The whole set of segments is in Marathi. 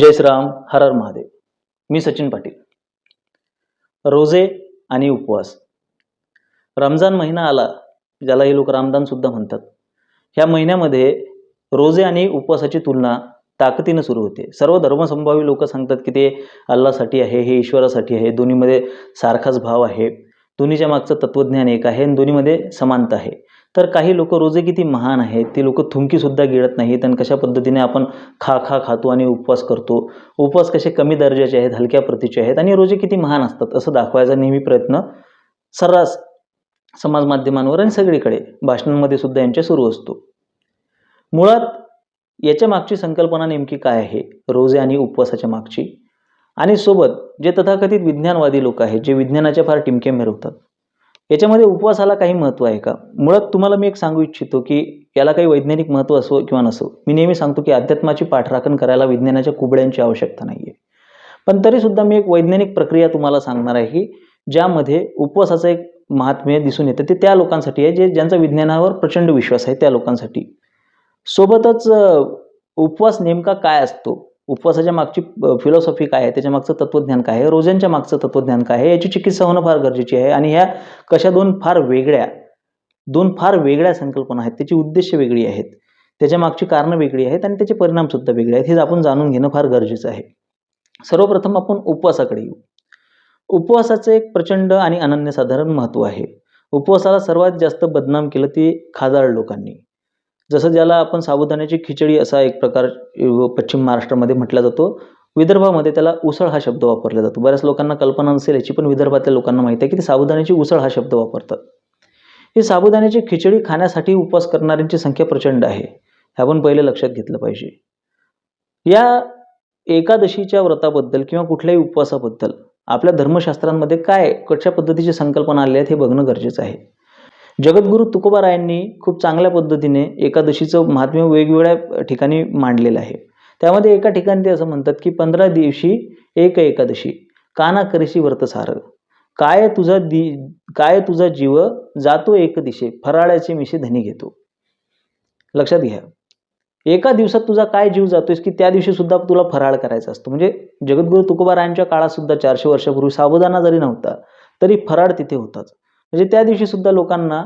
जय श्रीराम हर हर महादेव. मी सचिन पाटील. रोजे आणि उपवास. रमजान महिना आला ज्याला हे लोक रामदान सुद्धा म्हणतात. ह्या महिन्यामध्ये रोजे आणि उपवासाची तुलना ताकदीनं सुरू होते. सर्व धर्मसंभावी लोक सांगतात की ते अल्लासाठी आहे हे ईश्वरासाठी आहे दोन्हीमध्ये सारखाच भाव आहे. दोन्हीच्या मागचं तत्त्वज्ञान एक आहे आणि दोन्हीमध्ये समानता आहे. तर काही लोक रोजे किती महान आहेत ते लोक थुंकीसुद्धा गिळत नाहीत आणि कशा पद्धतीने आपण खा खा खातो आणि उपवास करतो उपवास कसे कमी दर्जाचे आहेत हलक्या प्रतीचे आहेत आणि रोजे किती महान असतात असं दाखवायचा नेहमी प्रयत्न सर्रास समाज माध्यमांवर आणि सगळीकडे भाषणांमध्ये सुद्धा यांच्या सुरू असतो. मुळात याच्या मागची संकल्पना नेमकी काय आहे रोजे आणि उपवासाच्या मागची? आणि सोबत जे तथाकथित विज्ञानवादी लोक आहेत जे विज्ञानाच्या फार टिमके मिरवतात याच्यामध्ये उपवासाला काही महत्त्व आहे का? मुळात तुम्हाला मी एक सांगू इच्छितो की याला काही वैज्ञानिक महत्त्व असो किंवा नसो मी नेहमी सांगतो की अध्यात्माची पाठराखण करायला विज्ञानाच्या कुबड्यांची आवश्यकता नाही आहे पण तरीसुद्धा मी एक वैज्ञानिक प्रक्रिया तुम्हाला सांगणार आहे की ज्यामध्ये उपवासाचं एक महात्म्य दिसून येतं ते त्या लोकांसाठी आहे जे ज्यांचा विज्ञानावर प्रचंड विश्वास आहे त्या लोकांसाठी. सोबतच उपवास नेमका काय असतो? उपवासाच्या मागची फिलॉसॉफी काय आहे? त्याच्या मागचं तत्त्वज्ञान काय आहे? रोजांच्या मागचं तत्त्वज्ञान काय आहे? याची चिकित्सा होणं फार गरजेची आहे. आणि ह्या कशा दोन फार वेगळ्या दोन फार वेगळ्या संकल्पना आहेत त्याची उद्देश वेगळी आहेत. त्याच्या मागची कारणं वेगळी आहेत आणि त्याचे परिणामसुद्धा वेगळे आहेत. हे आपण जाणून घेणं फार गरजेचं आहे. सर्वप्रथम आपण उपवासाकडे येऊ. उपवासाचं एक प्रचंड आणि अनन्यसाधारण महत्त्व आहे. उपवासाला सर्वात जास्त बदनाम केलं ते खाजार लोकांनी. जसं ज्याला आपण साबुदाण्याची खिचडी असा एक प्रकार पश्चिम महाराष्ट्रामध्ये म्हटला जातो विदर्भामध्ये त्याला उसळ हा शब्द वापरला जातो. बऱ्याच लोकांना कल्पना नसेल याची पण विदर्भातल्या लोकांना माहिती आहे की ते साबुदाण्याची उसळ हा शब्द वापरतात. ही साबुदाण्याची खिचडी खाण्यासाठी उपवास करणाऱ्यांची संख्या प्रचंड आहे हे आपण पहिले लक्षात घेतलं पाहिजे. या एकादशीच्या व्रताबद्दल किंवा कुठल्याही उपवासाबद्दल आपल्या धर्मशास्त्रांमध्ये काय कशा पद्धतीची संकल्पना आली आहेत हे बघणं गरजेचं आहे. जगद्गुरू तुकोबारायांनी खूप चांगल्या पद्धतीने एकादशीचं महात्म्य वेगवेगळ्या ठिकाणी मांडलेलं आहे. त्यामध्ये एका ठिकाणी ते असं म्हणतात की पंधरा दिवशी एक एकादशी काना करीशी व्रत काय तुझा दि काय तुझा जीव जातो एक दिशे फराळाचे मिशे धनी घेतो. लक्षात घ्या. एका दिवसात तुझा काय जीव जातोयस की त्या दिवशी सुद्धा तुला फराळ करायचा असतो. म्हणजे जगद्गुरू तुकोबारायांच्या काळात सुद्धा चारशे वर्षापूर्वी साबुदाना जरी नव्हता तरी फराळ तिथे होताच. म्हणजे त्या दिवशी सुद्धा लोकांना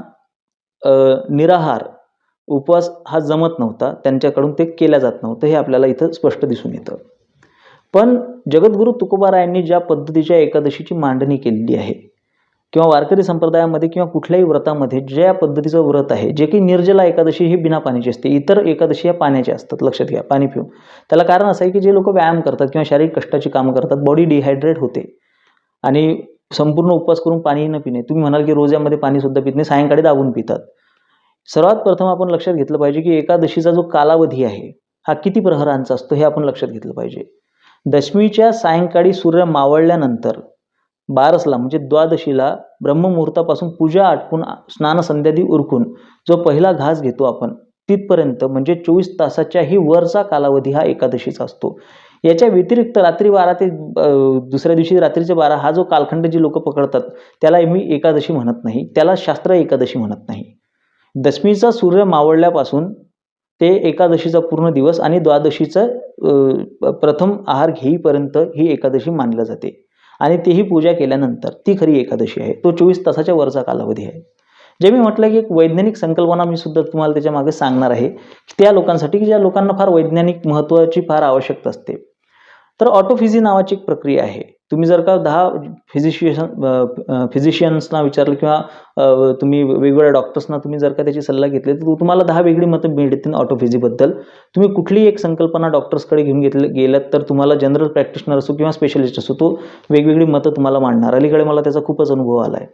निराहार उपवास हा जमत नव्हता. त्यांच्याकडून ते केल्या जात नव्हतं हे आपल्याला इथं स्पष्ट दिसून येतं. पण जगद्गुरू तुकोबारायांनी ज्या पद्धतीच्या एकादशीची मांडणी केलेली आहे किंवा वारकरी संप्रदायामध्ये किंवा कुठल्याही व्रतामध्ये ज्या पद्धतीचं व्रत आहे जे की निर्जला एकादशी ही बिना पाण्याची असते इतर एकादशी या पाण्याच्या असतात लक्षात घ्या पाणी पिऊन. त्याला कारण असं आहे की जे लोक व्यायाम करतात किंवा शारीरिक कष्टाची कामं करतात बॉडी डिहायड्रेट होते. आणि संपूर्ण उपवास करून पाणी न पिणे. तुम्ही म्हणाल की रोजामध्ये पाणीसुद्धा पित नाही सायंकाळी दाबून पितात. सर्वात प्रथम आपण लक्षात घेतलं पाहिजे की एकादशीचा जो कालावधी आहे हा किती प्रहरांचा असतो हे आपण लक्षात घेतलं पाहिजे. दशमीच्या सायंकाळी सूर्य मावळल्यानंतर बारसला म्हणजे द्वादशीला ब्रह्ममुहूर्तापासून पूजा आटपून स्नान संध्यादी उरकून जो पहिला घास घेतो आपण तिथपर्यंत म्हणजे चोवीस तासाच्याही वरचा कालावधी हा एकादशीचा असतो. याच्या व्यतिरिक्त रात्री बारा ते दुसऱ्या दिवशी रात्रीचे बारा हा जो कालखंड जे लोक पकडतात त्याला मी एकादशी म्हणत नाही. त्याला शास्त्र एकादशी म्हणत नाही. दशमीचा सूर्य मावळल्यापासून ते एकादशीचा पूर्ण दिवस आणि द्वादशीचं प्रथम आहार घेईपर्यंत ही एकादशी मानली जाते. आणि तेही पूजा केल्यानंतर ती खरी एकादशी आहे. तो चोवीस तासाच्या वरचा कालावधी आहे. जे मी म्हटलं की एक वैज्ञानिक संकल्पना मी सुद्धा तुम्हाला त्याच्यामागे सांगणार आहे त्या लोकांसाठी की ज्या लोकांना फार वैज्ञानिक महत्त्वाची फार आवश्यकता असते. तर ऑटोफिझी नावाची एक प्रक्रिया आहे. तुम्ही जर का दहा फिजिशियन फिजिशियन्सना विचारलं किंवा तुम्ही वेगवेगळ्या डॉक्टर्सना तुम्ही जर का त्याची सल्ला घेतली तर तुम्हाला दहा वेगळी मतं मिळतील ऑटोफिजीबद्दल तुम्ही कुठलीही एक संकल्पना डॉक्टर्सकडे घेऊन घेतले गेलात तर तुम्हाला जनरल प्रॅक्टिशनर असो किंवा स्पेशलिस्ट असो तो वेगवेगळी मतं तुम्हाला मांडणार. अलीकडे मला त्याचा खूपच अनुभव आला आहे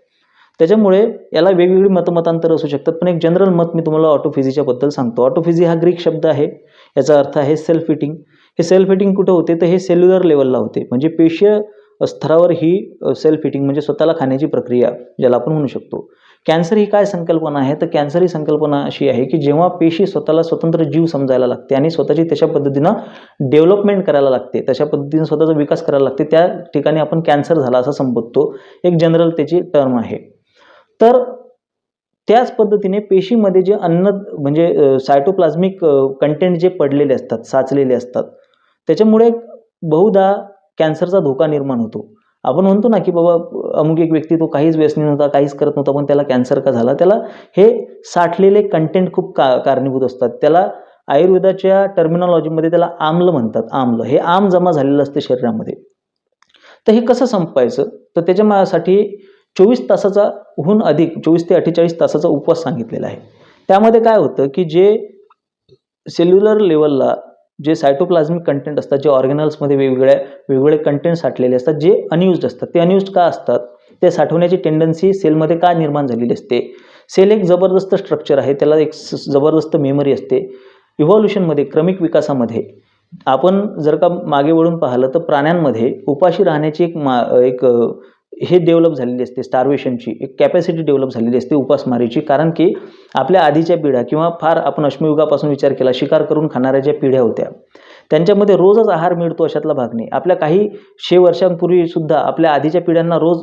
त्याच्यामुळे याला वेगवेगळी मतमतांतर असू शकतात पण एक जनरल मत मी तुम्हाला ऑटोफिजीच्याबद्दल सांगतो. ऑटोफिजी हा ग्रीक शब्द आहे. याचा अर्थ आहे सेल्फ फिटिंग हे सेल्फ फिटिंग कुठं होते? तर हे सेल्युलर लेवलला होते. म्हणजे पेशीय स्तरावर ही सेल्फ फिटिंग म्हणजे स्वतःला खाण्याची प्रक्रिया ज्याला आपण म्हणू शकतो. कॅन्सर ही काय संकल्पना आहे? तर कॅन्सर ही संकल्पना अशी आहे की जेव्हा पेशी स्वतःला स्वतंत्र जीव समजायला लागते आणि स्वतःची तशा पद्धतीनं डेव्हलपमेंट करायला लागते तशा पद्धतीनं स्वतःचा विकास करायला लागते त्या ठिकाणी आपण कॅन्सर झाला असं संबोधतो. एक जनरल त्याची टर्म आहे. तर त्याच पद्धतीने पेशीमध्ये जे अन्न म्हणजे सायटोप्लाझ्मिक कंटेंट जे पडलेले असतात साचलेले असतात त्याच्यामुळे बहुधा कॅन्सरचा धोका निर्माण होतो. आपण म्हणतो ना की बाबा अमुक एक व्यक्ती तो काहीच व्यसनी नव्हता काहीच करत नव्हता पण त्याला कॅन्सर का झाला? त्याला हे साठलेले कंटेंट खूप का कारणीभूत असतात. त्याला आयुर्वेदाच्या टर्मिनॉलॉजीमध्ये त्याला आम्ल म्हणतात आम्ल. हे आम जमा झालेलं असतं शरीरामध्ये. तर हे कसं संपवायचं? तर त्याच्यासाठी चोवीस तासाचा हून अधिक चोवीस ते अठ्ठेचाळीस तासाचा उपवास सांगितलेला आहे. त्यामध्ये काय होतं की जे सेल्युलर लेवलला जे सायटोप्लाझमिक कंटेंट असतात जे ऑर्गॅनल्समध्ये वेगवेगळ्या वेगवेगळे कंटेंट साठलेले असतात जे अनयुज्ड असतात. ते अनयुज्ड का असतात? ते साठवण्याची टेंडन्सी सेलमध्ये का निर्माण झालेली असते? सेल एक जबरदस्त स्ट्रक्चर आहे त्याला एक स- जबरदस्त मेमरी असते. इव्हॉल्युशनमध्ये क्रमिक विकासामध्ये आपण जर का मागे वळून पाहिलं तर प्राण्यांमध्ये उपाशी राहण्याची एक मा एक हे डेव्हलप झालेली असते स्टार्वेशनची एक कॅपॅसिटी डेव्हलप झालेली असते उपासमारीची. कारण की आपल्या आधीच्या पिढ्या किंवा फार आपण अश्मयुगापासून विचार केला शिकार करून खाणाऱ्या ज्या पिढ्या होत्या त्यांच्यामध्ये रोजच आहार मिळतो अशातला भाग नाही. आपल्या काही शे वर्षांपूर्वी सुद्धा आपल्या आधीच्या पिढ्यांना रोज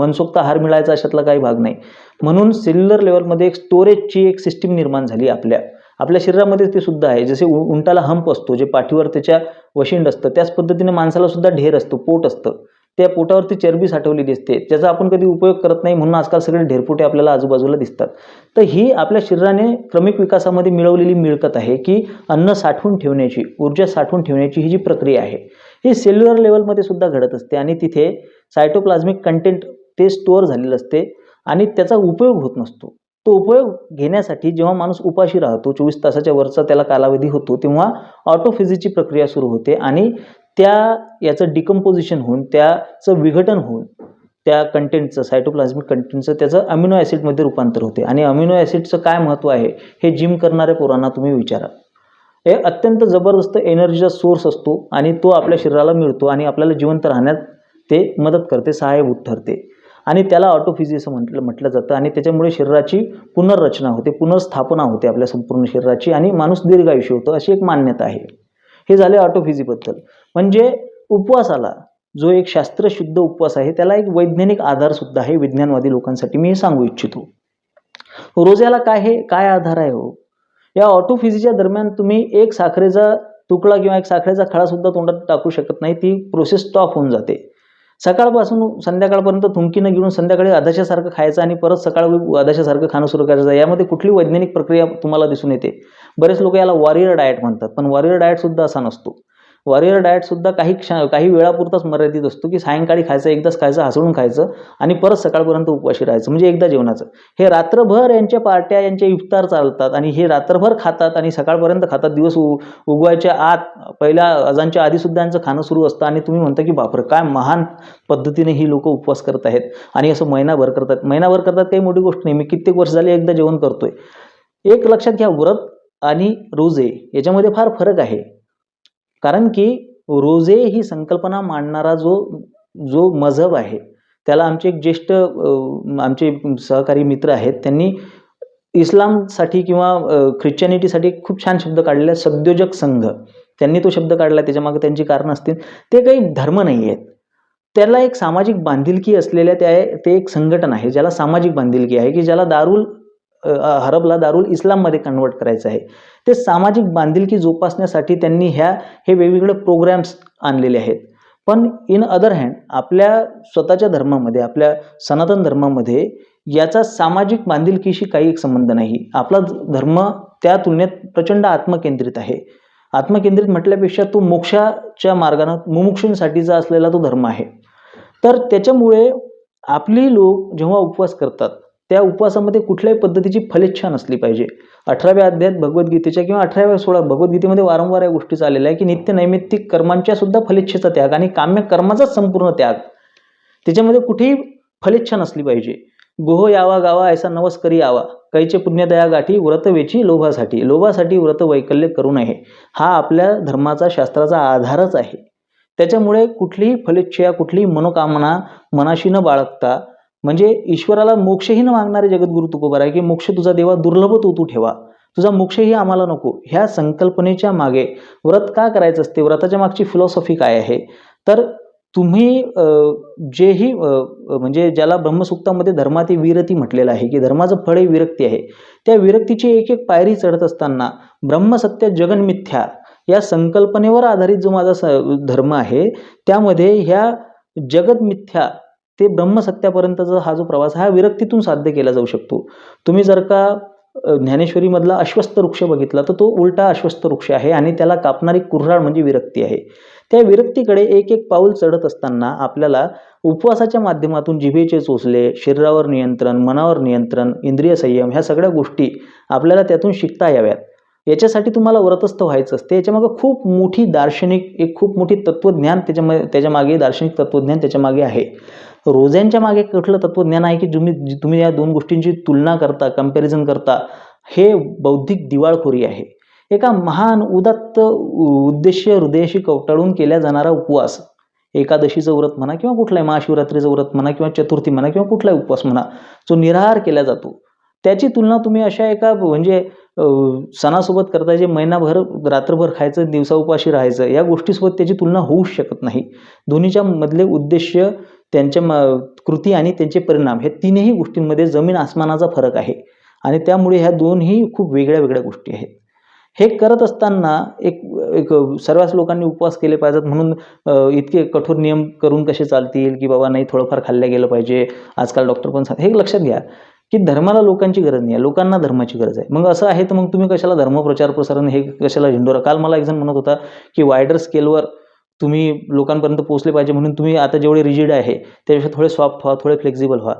मनसोक्त आहार मिळायचा अशातला काही भाग नाही. म्हणून सेल्युलर लेवलमध्ये एक स्टोरेजची एक सिस्टीम निर्माण झाली आपल्या. आपल्या शरीरामध्ये ते सुद्धा आहे. जसे उ- उंटाला हंप असतो जे पाठीवर त्याच्या वशिंड असतं त्याच पद्धतीने माणसाला सुद्धा ढेर असतो पोट असतं. त्या पोटावरती चरबी साठवलेली असते त्याचा आपण कधी उपयोग करत नाही म्हणून आजकाल सगळे ढेरपोटे आपल्याला आजूबाजूला दिसतात. तर ही आपल्या शरीराने क्रमिक विकासामध्ये मिळवलेली मिळकत आहे की अन्न साठवून ठेवण्याची ऊर्जा साठवून ठेवण्याची ही जी प्रक्रिया आहे ही सेल्युलर लेवलमध्ये सुद्धा घडत असते आणि तिथे सायटोप्लाझमिक कंटेंट ते स्टोअर झालेलं असते आणि त्याचा उपयोग होत नसतो. तो उपयोग घेण्यासाठी जेव्हा माणूस उपाशी राहतो चोवीस तासाच्या वरचा त्याला कालावधी होतो तेव्हा ऑटोफिजीची प्रक्रिया सुरू होते आणि त्या याचं डिकम्पोजिशन होऊन त्याचं विघटन होऊन त्या कंटेंटचं सायटोप्लाझमिक कंटेंटचं त्याचं अमिनो ॲसिडमध्ये रूपांतर होते. आणि अमिनो ॲसिडचं काय महत्त्व आहे? हे जिम करणाऱ्या पोरांना तुम्ही विचारा. हे अत्यंत जबरदस्त एनर्जीचा सोर्स असतो आणि तो आपल्या शरीराला मिळतो आणि आपल्याला जिवंत राहण्यात ते मदत करते सहाय्यभूत ठरते. आणि त्याला ऑटोफिजी असं म्हटलं म्हटलं जातं. आणि त्याच्यामुळे शरीराची पुनर्रचना होते पुनर्स्थापना होते आपल्या संपूर्ण शरीराची. आणि माणूस दीर्घायुष्य होतो अशी एक मान्यता आहे. हे झाले ऑटोफिजीबद्दल म्हणजे उपवासाला जो एक शास्त्रशुद्ध उपवास आहे त्याला एक वैज्ञानिक आधार सुद्धा आहे विज्ञानवादी लोकांसाठी मी हे सांगू इच्छितो. रोज्याला काय हे काय आधार आहे हो? या ऑटोफिजीच्या दरम्यान तुम्ही एक साखरेचा तुकडा किंवा एक साखरेचा खळा सुद्धा तोंडात टाकू शकत नाही ती प्रोसेस स्टॉप होऊन जाते. सकाळपासून संध्याकाळपर्यंत थुंकीनं घेऊन संध्याकाळी अध्याच्यासारखं खायचं आणि परत सकाळी अध्याच्यासारखं खाणं सुरू करायचं. यामध्ये कुठली वैज्ञानिक प्रक्रिया तुम्हाला दिसून येते? बरेच लोक याला वॉरियर डाएट म्हणतात पण वॉरियर डाएट सुद्धा असा नसतो. वॉरियर डायटसुद्धा काही क्ष काही वेळापुरताच मर्यादित असतो की सायंकाळी खायचं एकदाच खायचं हसळून खायचं आणि परत सकाळपर्यंत उपवाशी राहायचं म्हणजे एकदा जेवणाचं. हे रात्रभर यांच्या पार्ट्या यांच्या इफ्तार चालतात आणि हे रात्रभर खातात आणि सकाळपर्यंत खातात. दिवस उ उगवायच्या आत पहिल्या अजांच्या आधीसुद्धा यांचं खाणं सुरू असतं आणि तुम्ही म्हणता की बापरे काय महान पद्धतीने ही लोक उपवास करत आहेत आणि असं महिनाभर करतात. महिनाभर करतात काही मोठी गोष्ट नाही. मी कित्येक वर्ष झाले एकदा जेवण करतोय. एक लक्षात घ्या व्रत आणि रोजे याच्यामध्ये फार फरक आहे. कारण की रोजे ही संकल्पना मांडणारा जो जो मजहब आहे त्याला आमचे एक ज्येष्ठ आमचे सहकारी मित्र आहेत त्यांनी इस्लामसाठी किंवा ख्रिश्चॅनिटीसाठी खूप छान शब्द काढलेला सद्योजक संघ. त्यांनी तो शब्द काढला त्याच्यामागे त्यांची कारणं असतील. ते काही धर्म नाही आहेत त्याला एक सामाजिक बांधिलकी असलेल्या त्या ते एक संघटन आहे ज्याला सामाजिक बांधिलकी आहे की ज्याला दारुल हरबला दारुल इस्लाममध्ये कन्वर्ट करायचं आहे. ते सामाजिक बांधिलकी जोपासण्यासाठी त्यांनी ह्या हे वेगवेगळे प्रोग्रॅम्स आणलेले आहेत. पण इन अदर हँड आपल्या स्वतःच्या धर्मामध्ये आपल्या सनातन धर्मामध्ये याचा सामाजिक बांधिलकीशी काही एक संबंध नाही. आपला धर्म त्या तुलनेत प्रचंड आत्मकेंद्रित आहे. आत्मकेंद्रित म्हटल्यापेक्षा तो मोक्षाच्या मार्गानं मुमुक्षूंसाठीचा असलेला तो धर्म आहे. तर त्याच्यामुळे आपली लोक जेव्हा उपवास करतात त्या उपवासामध्ये कुठल्याही पद्धतीची फलेच्छा नसली पाहिजे. अठराव्या अध्यायात भगवद्गीतेच्या किंवा अठराव्या सोळा भगवद्गीतेमध्ये वारंवार या गोष्टी चाललेल्या आहे की नित्य नैमित्तिक कर्मांच्या सुद्धा फलेच्छेचा त्याग आणि काम्य कर्माचाच संपूर्ण त्याग. त्याच्यामध्ये कुठेही फलेच्छा नसली पाहिजे. गोह यावा गावा ऐसा नवस करी यावा. कैचे पुण्यदया गाठी व्रत वेची लोभासाठी. लोभासाठी व्रत वैकल्य करू नये. हा आपल्या धर्माचा शास्त्राचा आधारच आहे. त्याच्यामुळे कुठलीही फलेच्छा कुठलीही मनोकामना मनाशी न बाळगता म्हणजे ईश्वराला मोक्षही न मागणारे जगद्गुरु तुकोबार आहे की मोक्ष तुझा देवा दुर्लभ तो तू ठेवा. तुझा मोक्षही आम्हाला नको. ह्या संकल्पनेच्या मागे व्रत का करायचं असते? व्रताच्या मागची फिलॉसॉफी काय आहे? तर तुम्ही जेही म्हणजे ज्याला ब्रह्मसूक्तामध्ये धर्माती विरती म्हटलेलं आहे की धर्माचं फळ हे विरक्ती आहे त्या विरक्तीची एक एक पायरी चढत असताना ब्रह्मसत्य जगन्मिथ्या या संकल्पनेवर आधारित जो माझा स धर्म आहे त्यामध्ये ह्या जगदमिथ्या ते ब्रह्मसत्यापर्यंतचा हा जो प्रवास हा विरक्तीतून साध्य केला जाऊ शकतो. तुम्ही जर का ज्ञानेश्वरीमधला अश्वस्थ वृक्ष बघितला तर तो उलटा अश्वस्थ वृक्ष आहे आणि त्याला कापणारी कुऱ्हाड म्हणजे विरक्ती आहे. त्या विरक्तीकडे एक एक पाऊल चढत असताना आपल्याला उपवासाच्या माध्यमातून जिभेचे चोचले शरीरावर नियंत्रण मनावर नियंत्रण इंद्रिय संयम ह्या सगळ्या गोष्टी आपल्याला त्यातून शिकता याव्यात. याच्यासाठी तुम्हाला व्रतस्थ व्हायचं असते. याच्यामागं खूप मोठी दार्शनिक एक खूप मोठी तत्त्वज्ञान त्याच्यामध्ये त्याच्यामागे दार्शनिक तत्त्वज्ञान त्याच्यामागे आहे. रोज्यांच्या मागे कुठलं तत्त्वज्ञान आहे की तुम्ही तुम्ही या दोन गोष्टींची तुलना करता कंपॅरिझन करता हे बौद्धिक दिवाळखोरी आहे. एका महान उदात्त उ- उद्देश्य हृदयाशी कवटाळून केला जाणारा उपवास. एकादशीचं व्रत म्हणा किंवा कुठलाही महाशिवरात्रीचं व्रत म्हणा किंवा चतुर्थी म्हणा किंवा कुठलाही उपवास म्हणा जो निराहार केला जातो. त्याची तुलना तुम्ही अशा एका म्हणजे सणासोबत करता जे महिनाभर रात्रभर खायचं दिवसा उपाशी राहायचं या गोष्टीसोबत त्याची तुलना होऊच शकत नाही. दोन्हीच्या मधले उद्देश्य त्यांच्या म कृती आणि त्यांचे परिणाम हे तीनही गोष्टींमध्ये जमीन आसमानाचा फरक आहे. आणि त्यामुळे ह्या दोनही खूप वेगळ्या वेगळ्या गोष्टी आहेत. हे करत असताना एक एक सर्वच लोकांनी उपवास केले पाहिजेत म्हणून इतके कठोर नियम करून कसे चालतील की बाबा नाही थोडंफार खाल्लं गेलं पाहिजे. आजकाल डॉक्टर पण सांग हे लक्षात घ्या की धर्माला लोकांची गरज नाही आहे. लोकांना धर्माची गरज आहे. मग असं आहे तर मग तुम्ही कशाला धर्मप्रचार प्रसारण हे कशाला झेंडोरा काल मला एक जण म्हणत होता की वायडर स्केलवर तुम्ही लोकांपर्यंत पोहोचले पाहिजे म्हणून तुम्ही आता जेवढे रिजिड आहे त्यापेक्षा थोडे सॉफ्ट व्हा थोडे फ्लेक्झिबल व्हा.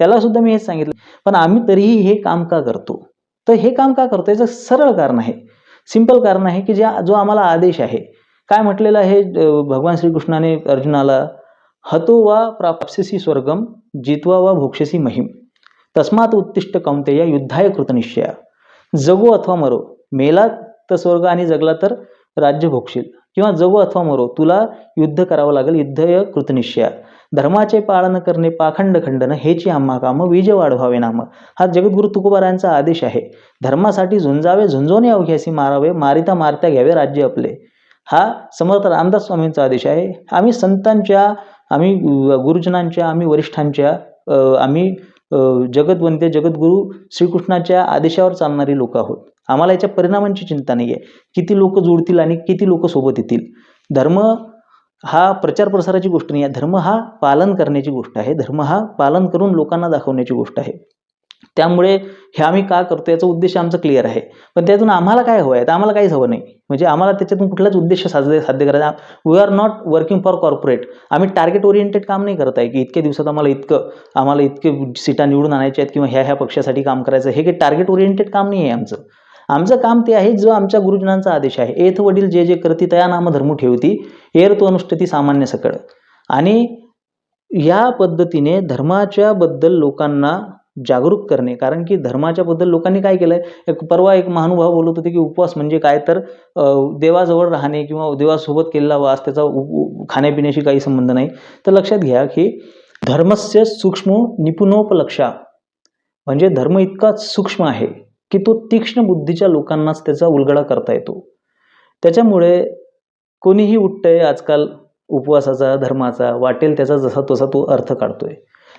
त्याला सुद्धा मी हेच सांगितलं. पण आम्ही तरीही हे काम का करतो? तर हे काम का करतो? याचं सरळ कारण आहे. सिंपल कारण आहे की ज्या जो आम्हाला आदेश आहे. काय म्हटलेलं आहे भगवान श्रीकृष्णाने अर्जुनाला? हतो वा प्राप्सेसी स्वर्गम जितवा वा भोक्षसी महिम। तस्मात उत्तिष्ठ कौंतेय युद्धाय कृतनिश्चया। जगो अथवा मरो। मेला तर स्वर्ग आणि जगला तर राज्य भोगशील. किंवा जगो अथवा मरो तुला युद्ध करावं लागेल. युद्धय कृतनिश्चया. धर्माचे पालन करणे पाखंड खंडन हेची आम्हा काम विजय वाढवावे नाम. हा जगद्गुरु तुकोबारायांचा आदेश आहे. धर्मासाठी झुंजावे झुंजोने अवघ्यासी मारावे मारिता मारत्या घ्यावे राज्य आपले. हा समर्थ रामदास स्वामींचा आदेश आहे. आम्ही संतांच्या आम्ही गुरुजनांच्या आम्ही वरिष्ठांच्या आम्ही अ, जगतवंते जगद्गुरू श्रीकृष्णाच्या आदेशावर चालणारी लोक आहोत. आम्हाला याच्या परिणामांची चिंता नाही आहे किती लोक जुळतील आणि किती लोक सोबत येतील? धर्म हा प्रचार प्रसाराची गोष्ट नाही आहे. धर्म हा पालन करण्याची गोष्ट आहे. धर्म हा पालन करून लोकांना दाखवण्याची गोष्ट आहे. त्यामुळे हे आम्ही का करतो याचा उद्देश आमचा क्लिअर आहे. पण त्यातून आम्हाला काय हवं आहे? तर आम्हाला काहीच हवं नाही. म्हणजे आम्हाला त्याच्यातून कुठलाच उद्देश साध्य साध्य करायचा we are not working for corporate आम्ही टार्गेट ओरिएंटेड काम नाही करत आहे की इतक्या दिवसात आम्हाला इतकं आम्हाला इतके सीटा निवडून आणायच्या आहेत किंवा ह्या ह्या पक्षासाठी काम करायचं हे काही टार्गेट ओरिएंटेड काम नाही आहे आमचं. आमचं काम ते आहे जो आमच्या गुरुजनांचा आदेश आहे. एथ वडील जे जे करती तया नाम धर्म ठेवती एर तो अनुष्ठती सामान्य सकळ. आणि या पद्धतीने धर्माच्या बद्दल लोकांना जागरूक करणे कारण की धर्माच्या बद्दल लोकांनी काय केलंय? एक परवा एक महानुभाव बोलत होते की उपवास म्हणजे काय? तर देवाजवळ राहणे किंवा देवासोबत केलेला वास त्याचा उ- खाण्यापिण्याशी काही संबंध नाही. तर लक्षात घ्या की धर्मस्य सूक्ष्म निपुणोपलक्षा. म्हणजे धर्म इतका सूक्ष्म आहे की तो तीक्ष्ण बुद्धीच्या लोकांनाच त्याचा उलगडा करता येतो. त्याच्यामुळे कोणीही उठतंय आजकाल उपवासाचा धर्माचा वाटेल त्याचा जसा तसा तो अर्थ काढतोय.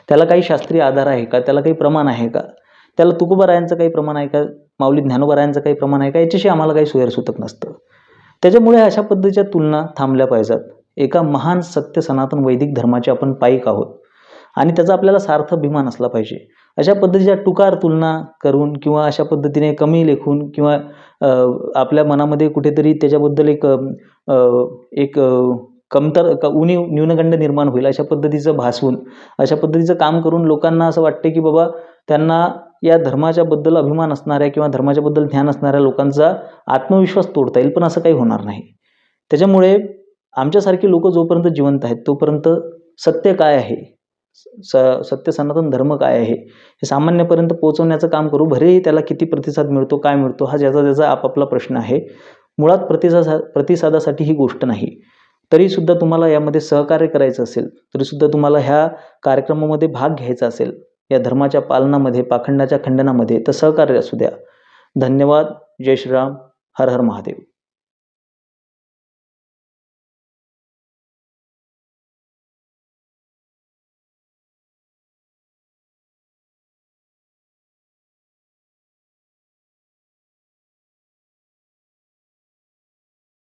त्याला काही शास्त्रीय आधार आहे का? त्याला काही प्रमाण आहे का? त्याला तुकोबारायांचं काही प्रमाण आहे का? माऊली ज्ञानोबारायांचं काही प्रमाण आहे का? याच्याशी आम्हाला काही सुतक नसतं. त्याच्यामुळे अशा पद्धतीच्या तुलना थांबल्या पाहिजेत. एका महान सत्य सनातन वैदिक धर्माचे आपण पायिक आहोत. आणि त्याचा आपल्याला सार्थ अभिमान असला पाहिजे. अशा पद्धतीच्या टुकार तुलना करून किंवा अशा पद्धतीने कमी लेखून किंवा आपल्या मनामध्ये कुठेतरी त्याच्याबद्दल एक एक कमतर क- उणीव न्यूनगंड निर्माण होईल अशा पद्धतीचं भासवून अशा पद्धतीचं काम करून लोकांना असं वाटते की बाबा त्यांना या धर्माच्या बद्दल अभिमान असणाऱ्या किंवा धर्माच्या बद्दल ध्यान असणाऱ्या लोकांचा आत्मविश्वास तोडता येईल पण असं काही होणार नाही. त्याच्यामुळे आमच्यासारखी लोक जोपर्यंत जिवंत आहेत तोपर्यंत सत्य काय आहे? स सत्य सनातन धर्म काय आहे? हे सामान्यपर्यंत पोहोचवण्याचं काम करू भलेही त्याला किती प्रतिसाद मिळतो काय मिळतो हा ज्याचा त्याचा आपापला प्रश्न आहे. मुळात प्रतिसाद प्रतिसादासाठी ही गोष्ट नाही. तरीसुद्धा तुम्हाला यामध्ये सहकार्य करायचं असेल तरीसुद्धा तुम्हाला ह्या कार्यक्रमामध्ये भाग घ्यायचा असेल या धर्माच्या पालनामध्ये पाखंडाच्या खंडनामध्ये तर सहकार्य असू द्या. धन्यवाद. जय श्रीराम. हर हर महादेव.